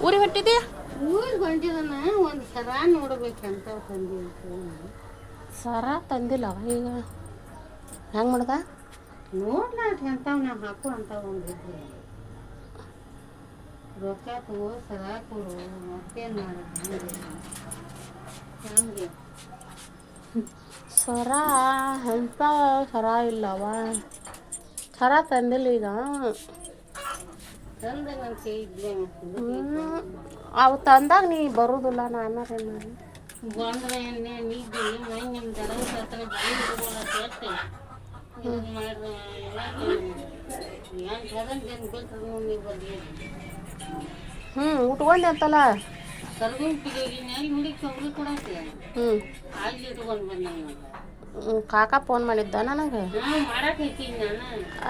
ಊರಿಗೆ ಹೊಂಟಿದ್ಯಾ ಊರಿಗೆ ಹೊಂಟಿದನ ಒಂದು ಸರ ನೋಡ್ಬೇಕಂತ ತಂದಿ ಸರ ತಂದಿಲ್ಲವ ಈಗ? ಹೆಂಗೆ ಮಾಡ್ದ? ನೋಡ್ಲಾಟ ಎಂಥವು ನಾ ಹಾಕು ಅಂತ ಒಂದು ರೊಕ್ಕ ತಗೋ ಸರ ಕೊಡು ಮತ್ತೇನು ಮಾಡೋದು ಹಂಗೆ. ಸರ ಎಂಥ ಸರ ಇಲ್ಲವ. ಸರ ತಂದಿಲ್ಲ ಈಗ ತಂದೆ ನನ್ನ ಕೈ ಇದ್ದೇ ಹ್ಮ್. ಅವು ತಂದಾಗ ನೀ ಬರುದಿಲ್ಲ ನಾನು ಮಾಡಿ ಹ್ಞೂ ಉಟ್ಕೊಂಡೆ ಅಂತಲ್ಲ. ಕಾಕ ಫೋನ್ ಮಾಡಿದ್ದ ನನಗೆ?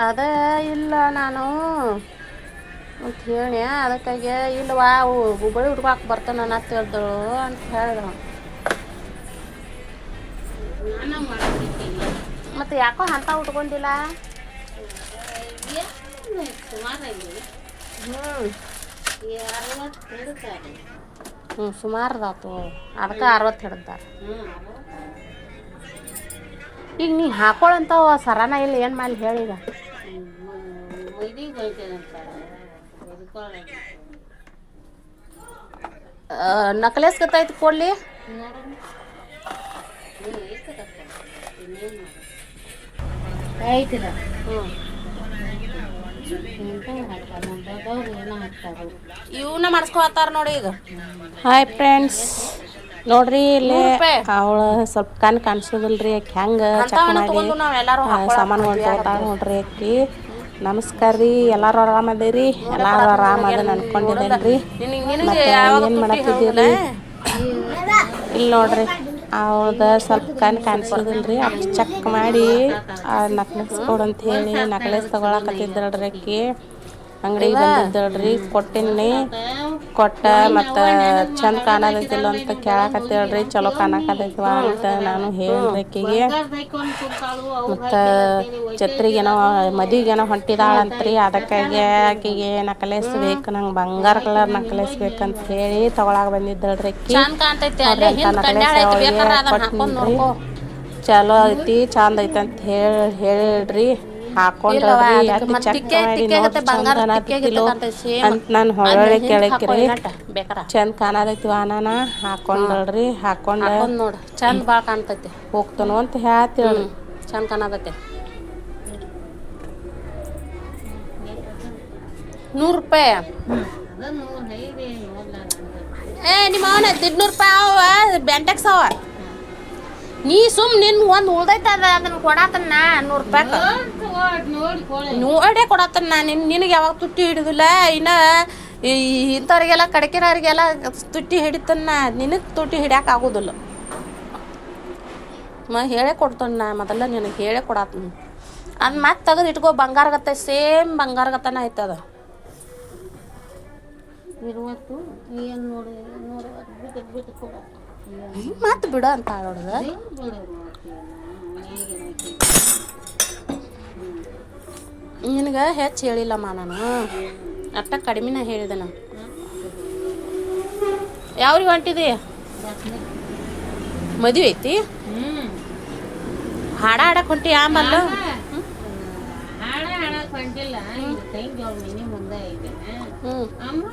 ಅದೇ ಇಲ್ಲ ನಾನು. ಅಂತ ಹೇಳಿ ಅದಕ್ಕಾಗಿ ಇಲ್ವಾ ಹುಬ್ಬಳ್ಳಿ ಹುಡ್ಕಾಕ್ ಬರ್ತಾನೆ ನನ್ನ ತಿಳಿದಳು ಅಂತ ಹೇಳಿದ ನಾನು ಮಾಡಕ್ಕೆ ಮತ್ತೆ ಯಾಕೋ ಅಂತ ಉಟ್ಕೊಂಡಿಲ್ಲ? ಏನು ಸುಮಾರಾಗಿ ಹ್ಞೂ ಅರವತ್ತು ಹಿಡ್ತಾರೆ ಹ್ಞೂ ಸುಮಾರದಾತು. ಅದಕ್ಕೆ ಅರವತ್ತು ಹಿಡ್ದಾರ ಹ್ಞೂ ಅರವತ್ತು ಈಗ ನೀ ಹಾಕೊಳ್ಳಂತ ಸರನ ಇಲ್ಲ, ಏನು ಮಾಡಿ ಹೇಳಿ ನಕ್ಲೆಸ್ ಗತ್ತೈತಿ ಕೊಡ್ಲಿ. ಹ್ಞೂ ಹಾಕ್ತಾರೆ ಇವನ್ನ ಮಾಡಿಸ್ಕೊತಾರ ನೋಡಿ ಈಗ ಹಾಯ್ ಫ್ರೆಂಡ್ಸ್ ನೋಡ್ರಿ ಇಲ್ಲಿ ಅವಳ ಸ್ವಲ್ಪ ಕಣ್ ಕಾಣಿಸೋದಿಲ್ರಿ ಆಕೆ ಹೆಂಗೆ ಸಾಮಾನು ಸಾಮಾನುಗಳು ತೊಗೊತಾಳ ನೋಡ್ರಿ ಆಕಿ. ನಮಸ್ಕಾರ ರೀ, ಎಲ್ಲಾರು ಆರಾಮದೇರಿ ಎಲ್ಲಾರು ಆರಾಮ ಅದನ್ನ ಅನ್ಕೊಂಡಿದ್ದೇನೆ ರೀ ಮತ್ತೆ ಏನು ಮಾಡತ್ತಿದ್ದೀರಿ? ಇಲ್ಲಿ ನೋಡ್ರಿ ಅವ್ರದ ಸ್ವಲ್ಪ ಕಣ್ ರೀ ಅಷ್ಟು ಚೆಕ್ ಮಾಡಿ ನಕ್ಲೆಸ್ ಕೊಡು ಅಂತ ಹೇಳಿ, ನಕ್ಲೆಸ್ ತಗೊಳಕತ್ತಿದ್ರಿ ಆಕಿ ಅಂಗಡಿಗೆ ಬಂದಿದ್ದಳ್ರಿ ಕೊಟ್ಟಿನಿ ಕೊಟ್ಟ ಮತ್ತು ಚಂದ ಕಾಣತೈತಿಲ್ಲ ಅಂತ ಕೇಳಕತ್ತೇಳ್ರಿ ಚಲೋ ಕಾಣಕತ್ತೈತಿವ ಅಂತ ನಾನು ಅವು ಮತ್ತು ಛತ್ರಿಗೇನೋ ಮದುವೆಗೇನೋ ಹೊಂಟಿದಾಳಂತ್ರಿ ಅದಕ್ಕಾಗಿ ಆಕಿಗೆ ನಕಲೇಸ್ ಬೇಕು ನಂಗೆ ಬಂಗಾರ ಕಲರ್ ನಕಲೇಸ್ ಬೇಕಂತ ಹೇಳಿ ತಗೊಳಕ್ ಬಂದಿದ್ದಳ್ರಿ ಅಕ್ಕಿ. ಚಲೋ ಐತಿ ಚಂದ ಐತಿ ಅಂತ ಹೇಳಿ ಹೇಳ್ರಿ. ಹಾಕೊಂಡ್ರಿ ಚೆಕ್ ಮಾಡಿ ನೋಡಿ ಅಂತ ನಾನು ಹಾಕೊಂಡ್ ಕೇಳಕ್ರಿ. ಚಂದ ಕಾಣತೈತಿ ವಾನನ ಹಾಕೊಂಡಳ್ರಿ ಹಾಕೊಂಡ ನೋಡು. ಚಂದ ಭಾಳ ಕಾಣ್ತೈತಿ. ಹೋಗ್ತಾನು ಅಂತ ಹೇಳ್ತೀವಿ ಚಂದ ಕಾಣತೈತಿ ನೂರು ರೂಪಾಯಿ. ಏ ನಿಮ್ಮ ಅವನ ದಿಡ್ನೂರು ರೂಪಾಯಿ ಅವ ಬೆಂಟೆಕ್ಸ್ ಅವ. ನೀ ಸುಮ್ ನಿನ್ ಒಂದು ಉಳ್ದೈತ ಅದ ಅದನ್ನ ಕೊಡಾತನ್ನ ನೂರು ರೂಪಾಯಿ ನೋಡಿ ಕೊಡತ್ತ ನಾನು ನಿನಗೆ ಯಾವಾಗ ತುಟ್ಟಿ ಹಿಡಿದಿಲ್ಲ? ಇನ್ನ ಈ- ಇಂಥವ್ರಿಗೆಲ್ಲ ಕಡಕಿರೋರಿಗೆಲ್ಲ ತುಟ್ಟಿ ಹಿಡಿತನ್ನ ನಿನಗೆ ತುಟ್ಟಿ ಹಿಡಿಯಕ್ಕೆ ಆಗೋದಿಲ್ಲ. ಮ ಹೇಳೇ ಕೊಡ್ತಾನ ಮೊದಲ ನಿನಗೆ ಹೇಳೇ ಕೊಡತ್ತ ಅದು ಮತ್ತೆ ತೆಗೆದು ಇಟ್ಕೋ ಬಂಗಾರ ಗತ್ತ ಸೇಮ್ ಬಂಗಾರ ಗತ್ತನ ಆಯ್ತದ ಮತ್ತೆ ಬಿಡು ಅಂತ ಬಿಡು? ನಿನಗೆ ಹೆಚ್ಚು ಹೇಳಿಲ್ಲಮ್ಮ ನಾನು. ಅಟ್ಟ ಕಡಿಮೆನ ಹೇಳಿದೆ ನಾನು. ಯಾವ್ರಿಗೆ ಹೊಂಟಿದಿ? ಮದುವೆ ಐತಿ? ಹಾಡ ಹಾಡಕ್ಕೆ ಹೊಂಟಿ ಆಮಲ್ಲ ಹೊಂಟಿಲ್ಲ. ಮುಂದೆ ಐತೆ. ಹ್ಞೂ ಅಮ್ಮ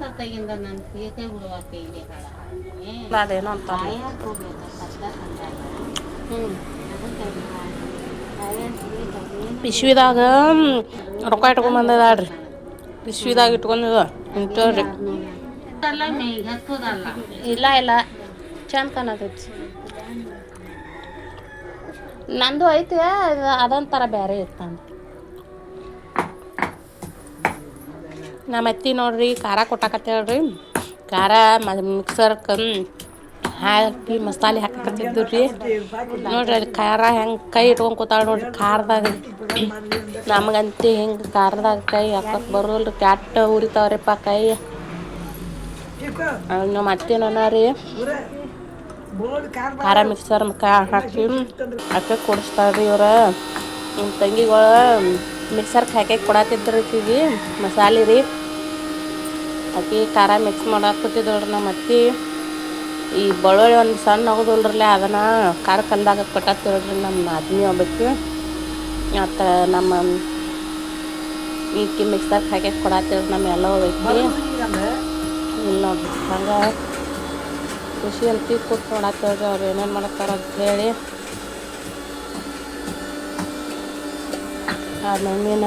ಸತ್ತಾಗಿಂದ ನನ್ನ ಸೀತೆ ಬಿಡುವಾಕ ಇದೆ. ಅದೇನೋ ಅಂತ. ಪಿಶ್ವಿದಾಗ ರೊಕ್ಕ ಇಟ್ಕೊಂಬಂದದಾಳ್ರಿ ಪಿಶ್ವಿದಾಗ ಇಟ್ಕೊಂಡಿದ ಇಂಥವ್ರಿ ಇಲ್ಲ ಇಲ್ಲ. ಚಂದ ಕಾಣತೈತಿ. ನಂದು ಐತಿ ಅದು ಅದೊಂಥರ ಬೇರೆ ನಂದು ನಮ್ಮ ಅತ್ತಿ ನೋಡ್ರಿ, ಖಾರ ಕೊಟ್ಟಾಕತ್ತೇಳ್ರಿ. ಖಾರ ಮಿಕ್ಸರ್ಕ ಹಾಕಿ ಮಸಾಲೆ ಹಾಕಕತ್ತಿದ್ದು ರೀ ನೋಡ್ರಿ ಅಲ್ಲಿ ಖಾರ ಹೆಂಗೆ ಕೈ ಇಟ್ಕೊಂಡು ಕೂತಾಳ ನೋಡ್ರಿ, ಖಾರದಾಗ. ನಮಗಂತೆ ಹೆಂಗೆ ಖಾರದಾಗ ಕೈ ಹಾಕಕ್ ಬರೋಲ್ರಿ ಕ್ಯಾಟ್ ಉರಿತಾವ್ರಿಪ್ಪ ಕೈ. ನಮ್ಮ ನಮ್ಮ ಅತ್ತೆನ ರೀ ಖಾರ ಮಿಕ್ಸರ್ ಹಾಕಿ ಹಾಕಿ ಕೊಡಿಸ್ತಾಳ್ರಿ ಇವ್ರ. ನಮ್ಮ ತಂಗಿಗಳು ಮಿಕ್ಸರ್ಗೆ ಹಾಕಿ ಕೊಡತ್ತಿದ್ರು ಕಿವಿ ಮಸಾಲೆ ರೀ ಅಕ್ಕಿ ಖಾರ ಮಿಕ್ಸ್ ಮಾಡಕ್ಕೆ ಕೊಟ್ಟಿದ್ದಳ್ರಿ ನಮ್ಮ ಅತ್ತಿ. ಈ ಬೆಳ್ಳುಳ್ಳಿ ಒಂದು ಸಣ್ಣ ಹೋಗೋದಲ್ರಲ್ಲೇ ಅದನ್ನು ಖಾರ ಕಂದಾಗ ಕೊಟ್ಟತ್ತೇಳ್ರಿ ನಮ್ಮ ನಾದಿನಿ ಒಬ್ಬಕ್ಕೆ ಮತ್ತು ನಮ್ಮ ಈಕಿ ಮಿಕ್ಸರ್ಗೆ ಹಾಕಿ ಕೊಡತ್ತಿರೋದು ನಮ್ಮ ಎಲ್ಲ ಹೋಗ್ಬೇಕು ಇಲ್ಲ ನೋಡ್ರಿ, ಹಂಗೆ ಖುಷಿ ಅಂತ ಕೂತ್ ನೋಡತ್ತೇಳ್ರಿ ಅವ್ರು ಏನೇನು ಮಾಡ್ತಾರೆ ಅಂತ ಹೇಳಿ. ಆ ಮಮ್ಮಿನ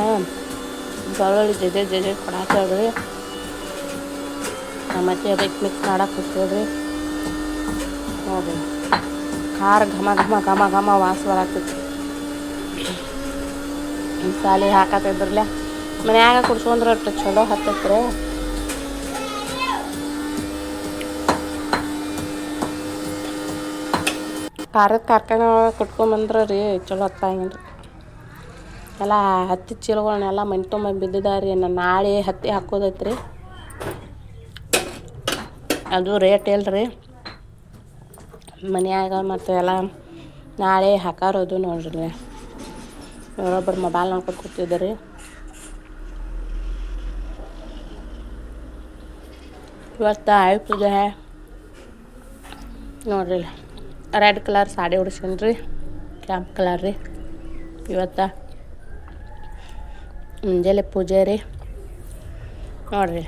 ಬೆಳ್ಳುಳ್ಳಿ ಜಜೆ ಜಜೆ ಕೊಡತ್ತೇಳ್ರಿ ನಮ್ಮ ಅತ್ತೆ ಅದಕ್ಕೆ ಮಿಕ್ಸ್ ಮಾಡಕ್ಕೆ ಕೂತೇಳ್ರಿ ನೋಡ್ರಿ ಖಾರ ಘಮ ಘಮ ಘಮ ಘಮ ವಾಸ ಬರಾಕೈತಿ ಸಾಲಿ ಹಾಕತ್ತಿದ್ರಲ್ಲ ಮನ್ಯಾಗ ಕುಡ್ಸ್ಕೊಂಡ್ರೆ ಅಷ್ಟು ಚಲೋ ಹತ್ತೈತ್ರಿ. ಖಾರದ ಕಾರ್ಖಾನೆ ಒಳಗೆ ಕುಟ್ಕೊಂಬಂದ್ರೆ ರೀ ಚಲೋ ಹತ್ತಂಗಿಲ್ಲ ಎಲ್ಲ ಹತ್ತಿ ಚೀಲಗಳನ್ನೆಲ್ಲ ಮನೆ ತುಂಬ ಬಿದ್ದಿದಾರಿ ನಾನು ನಾಳೆ ಹತ್ತಿ ಹಾಕೋದೈತ್ರಿ. ಅದು ರೇಟ್ ಇಲ್ರಿ. ಮನ್ಯಾಗ ಮತ್ತು ಎಲ್ಲ ನಾಳೆ ಹಾಕಾರೋದು ನೋಡ್ರಿ. ಇವರೊಬ್ಬರು ಮೊಬೈಲ್ ನೋಡ್ಕೊಂಡು ಕೂತಿದ್ದಾರೆ ಇವತ್ತು ಆಯು ಪೂಜೆ. ನೋಡ್ರಿ ರೆಡ್ ಕಲರ್ ಸಾಡಿ ಉಡ್ಸ್ಕೊಂಡ್ರಿ ಕೆಂಪು ಕಲರ್ ರೀ. ಇವತ್ತು ಮುಂಜಾನೆ ಪೂಜೆ ರೀ. ನೋಡ್ರಿ.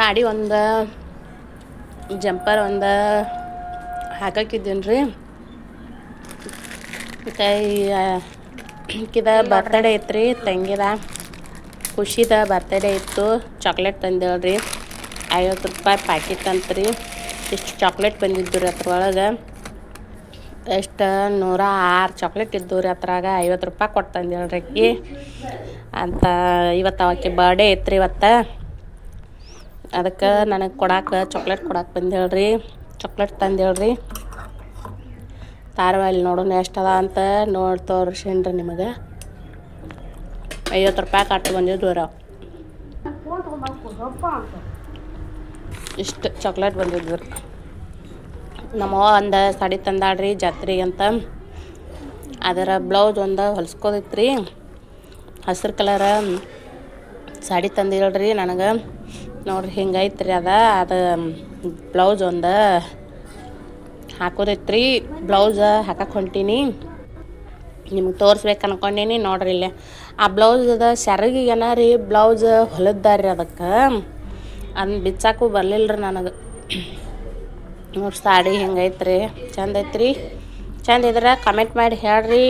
ಸಾಡಿ ಒಂದು, ಜಂಪರ್ ಒಂದು ಹಾಕಕ್ಕಿದ್ದೀನಿ ರೀ ಈಕಿದ ಬರ್ತಡೇ ರೀ ತಂಗಿದ ಖುಷಿದ ಬರ್ತಡೇ ಇತ್ತು. ಚಾಕ್ಲೇಟ್ ರೀ ಐವತ್ತು ರೂಪಾಯಿ ಪ್ಯಾಕೆಟ್ ಅಂತ್ರಿ. ಇಷ್ಟು ಚಾಕ್ಲೇಟ್ ಬಂದಿದ್ದು ರೀ ಅದ್ರೊಳಗೆ. ಎಷ್ಟು, ನೂರ ಆರು ಚಾಕ್ಲೇಟ್ ಇದ್ದು ರೀ ಅದ್ರಾಗ. ಐವತ್ತು ರೂಪಾಯಿ ಕೊಟ್ಟು ತಂದೇಳ್ರಿ ಅಕ್ಕಿ. ಅಂತ, ಇವತ್ತು ಅವಕ್ಕೆ ಬರ್ಡೇ ಐತ್ರಿ ಇವತ್ತು. ಅದಕ್ಕೆ ನನಗೆ ಕೊಡಾಕ ಚಾಕ್ಲೇಟ್ ಕೊಡಾಕ ಬಂದೇಳ್ರಿ. ಚಾಕ್ಲೇಟ್ ತಂದೇಳ್ರಿ. ತಾರವಾಲಿ ನೋಡೋಣ ಎಷ್ಟದ ಅಂತ ನೋಡಿ ತೋರಿಸೇನ್ರಿ ನಿಮಗೆ. ಐವತ್ತು ರೂಪಾಯಿ ಕಟ್ಟು ಬಂದಿದ್ದು ರೀ ಇಷ್ಟು ಚಾಕ್ಲೇಟ್ ಬಂದಿದ್ವಿ ರೀ ನಮ್ಮವ್ವ ಒಂದು ಸಾಡಿ ತಂದಾಳ್ರಿ ಜಾತ್ರೆಗೆ ಅಂತ. ಅದರ ಬ್ಲೌಸ್ ಒಂದು ಹೊಲ್ಸ್ಕೋದೈತ್ರಿ ಹಸಿರು ಕಲರ ಸಾಡಿ ತಂದಿರಲ್ರಿ ನನಗೆ. ನೋಡ್ರಿ ಹಿಂಗೈತ್ರಿ ಅದ. ಅದು ಬ್ಲೌಸ್ ಒಂದು ಹಾಕೋದೈತ್ರಿ. ಬ್ಲೌಸ್ ಹಾಕಕ್ಕೆ ಹೊಂಟೀನಿ. ನಿಮ್ಗೆ ತೋರಿಸ್ಬೇಕು ಅನ್ಕೊಂಡೀನಿ. ನೋಡ್ರಿ ಇಲ್ಲೇ. ಆ ಬ್ಲೌಸದ ಸೆರಗಿಗೆನ ರೀ ಬ್ಲೌಸ್ ಹೊಲದ್ದಾರಿ ಅದಕ್ಕೆ? ಅದನ್ನ ಬಿಚ್ಚಾಕು ಬರಲಿಲ್ಲ ರೀ ನನಗೆ. ನೋಡಿ ಸಾಡಿ ಹೆಂಗೈತ್ರಿ. ಚಂದ ಐತ್ರಿ ಚಂದ ಇದ್ರೆ ಕಮೆಂಟ್ ಮಾಡಿ ಹೇಳ್ರಿ.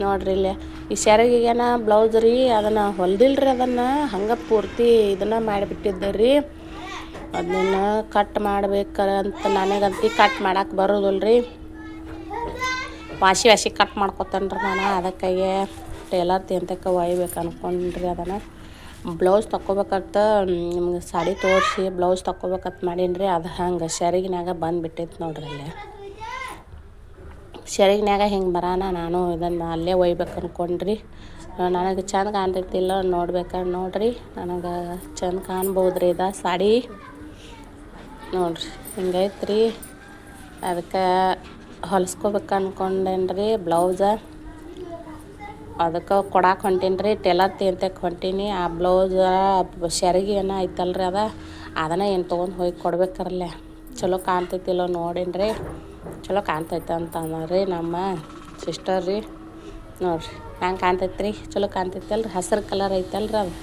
ನೋಡ್ರಿ ಇಲ್ಲೇ. ಈ ಸೆರಗಿಗೆನ ಬ್ಲೌಸ್ ರೀ, ಅದನ್ನು ಹೊಲ್ದಿಲ್ರಿ ಅದನ್ನು. ಹಂಗೆ ಪೂರ್ತಿ ಇದನ್ನು ಮಾಡಿಬಿಟ್ಟಿದ್ದೆ ರೀ ಅದನ್ನ ಕಟ್ ಮಾಡ್ಬೇಕಂತ ನನಗಂತೂ ಕಟ್ ಮಾಡಕ್ಕೆ ಬರೋದಿಲ್ಲ ರೀ ವಾಸಿ ವಾಸಿ ಕಟ್ ಮಾಡ್ಕೊತಾನೆ ರೀ ನಾನು ಅದಕ್ಕಾಗೆ ಟೇಲರ್ ತಿಂತಕ್ಕೆ ಒಯ್ಬೇಕು ಅನ್ಕೊಂಡ್ರಿ ಅದನ್ನು. ಬ್ಲೌಸ್ ತಕ್ಕೋಬೇಕಂತ, ನಿಮ್ಗೆ ಸಾಡಿ ತೋರಿಸಿ ಬ್ಲೌಸ್ ತಕ್ಕೋಬೇಕಂತ ಮಾಡೀನಿ ರೀ ಅದು ಹಂಗೆ ಸರಿಗಿನಾಗ ಬಂದುಬಿಟ್ಟಿತ್ತು ನೋಡ್ರಿ ಅಲ್ಲೇ. ಸೆರಗಿನ್ಯಾಗ ಹಿಂಗೆ ಬರಾನ ನಾನು ಇದನ್ನು ಅಲ್ಲೇ ಒಯ್ಬೇಕು ಅಂದ್ಕೊಂಡ್ರಿ ನನಗೆ ಚಂದ ಕಾಣ್ತಿರ್ತಿಲ್ಲ ನೋಡ್ಬೇಕಂದ್ರೆ ನೋಡ್ರಿ. ನನಗೆ ಚಂದ ಕಾಣ್ಬೋದ್ರಿ ಇದು ಸಾಡಿ. ನೋಡ್ರಿ, ಹಿಂಗೈತ್ರಿ. ಅದಕ್ಕೆ ಹೊಲಿಸ್ಕೋಬೇಕು ಅಂದ್ಕೊಂಡೇನ್ರಿ ಬ್ಲೌಸ. ಅದಕ್ಕೆ ಕೊಡಕ್ಕೆ ಹೊಂಟೀನಿ ರೀ ಟೆಲರ್ ತಿಂತಕ್ಕೆ ಹೊಂಟೀನಿ. ಆ ಬ್ಲೌಸ ಸೆರಗಿ ಏನೋ ಐತಲ್ರಿ ಅದ. ಅದನ್ನ ಏನು ತೊಗೊಂಡು ಹೋಗಿ ಕೊಡ್ಬೇಕರಲ್ಲೇ ಚಲೋ ಕಾಣ್ತೈತಿಲ್ಲೋ ರೀ ಚಲೋ ಕಾಣ್ತೈತೆ ಅಂತ ಅನ್ನೋರಿ ನಮ್ಮ ಸಿಸ್ಟರ್ ರೀ. ನೋಡ್ರಿ, ಹ್ಯಾಂಗೆ ಕಾಣ್ತೈತೆ ರೀ ಚಲೋ ಕಾಣ್ತೈತಲ್ರಿ? ಹಸಿರು ಕಲರ್ ಐತಲ್ರಿ ಅದು.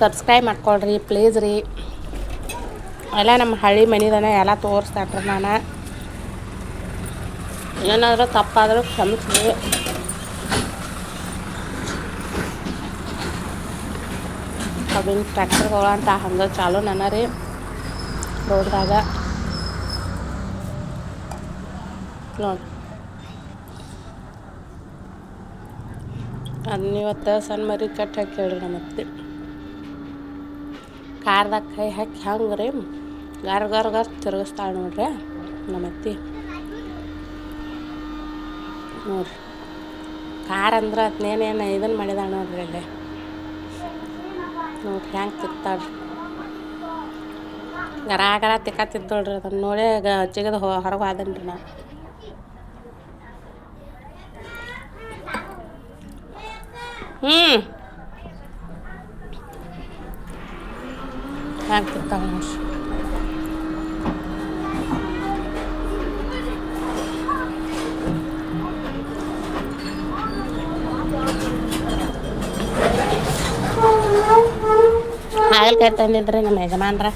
ಸಬ್ಸ್ಕ್ರೈಬ್ ಮಾಡ್ಕೊಳ್ರಿ ಪ್ಲೀಸ್ ರೀ. ಎಲ್ಲ ನಮ್ಮ ಹಳ್ಳಿ ಮನಿದನ ಎಲ್ಲ ತೋರಿಸ್ತಾಟ್ರಿ ನಾನು. ಏನಾದರೂ ತಪ್ಪಾದರೂ ಕ್ಷಮಿಸ್ರಿ. ಕಬ್ಬಿನ ಟ್ರ್ಯಾಕ್ಟರ್ಗಳು ಅಂತ ಹಂಗೆ ಚಾಲೋ ನನ್ನ ರೀ. ರೋಡ್ದಾಗ. ನೋಡಿ. ಅದನ್ನ ಇವತ್ತು ಸಣ್ಣ ಮರಿ ಕಟ್ ಹಾಕಿ ಹೇಳ್ರಿ ನಮ್ಮ ಅತ್ತೆ. ಕಾರ್ದಾಗ ಕೈ ಹಾಕಿ ಹಂಗೆ ರೀ. ಗಾರ್ ಗಾರ್ ಗಾರ್ ತಿರುಗಿಸ್ತಾಳೆ ನೋಡ್ರಿ ನಮ್ಮ ಅತ್ತೆ. ನೋಡ್ರಿ. ಕಾರ್ ಅಂದ್ರೆ ಅದನ್ನೇನೇನು ಇದನ್ನು ಮಾಡಿದಾಳೆ ನೋಡ್ರಿ ಅಲ್ಲೇ. ನೋಡ್ರಿ ಹೆಂಗೆ ತಿಕ್ತಾಳ್ರಿ. ಗರ ಗರ ತಿಕ್ಕತ್ತಿದ್ದೋಳ್ರಿ ಅದನ್ನ ನೋಡಿ ಜಿಗದ ಹೊರಗೆ ಹೋದನ್ರಿ ನಾ. ಹ್ಞೂ ಹ್ಯಾಂಗೆ ತಿಕ್ಕಾವ ನೋಡ್ರಿ. ಹಾಗಲ್ಕಾಯಿ ತಂದಿದ್ರಿ ನಮ್ಮ ಯಜಮಾನ್ರ?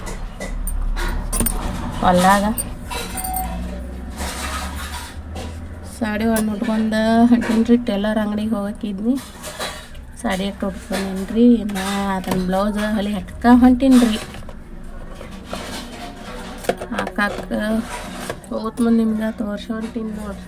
ಹೊಲ್ದಾಗ. ಸಾಡಿ ಒಂದು ಉಟ್ಕೊಂಡು ಹೊಂಟೀನಿ ಟೇಲರ್ ಅಂಗಡಿಗೆ ಹೋಗಕ್ಕಿದ್ನಿ ಸಾಡಿ ಅಟ್ಟು ರೀ ನಾ ಅದನ್ನ ಬ್ಲೌಸ್ ಹೊಲಿ ಹಟ್ಕ ಹೊಂಟೀನಿ ರೀ ಹಾಕಾಕ ಹೋತ್ ಮುಂದೆ ನಿಮ್ಗೆ ತೋರ್ಸಿ ಹೊಂಟೀನಿ ನೋಡ್ರಿ.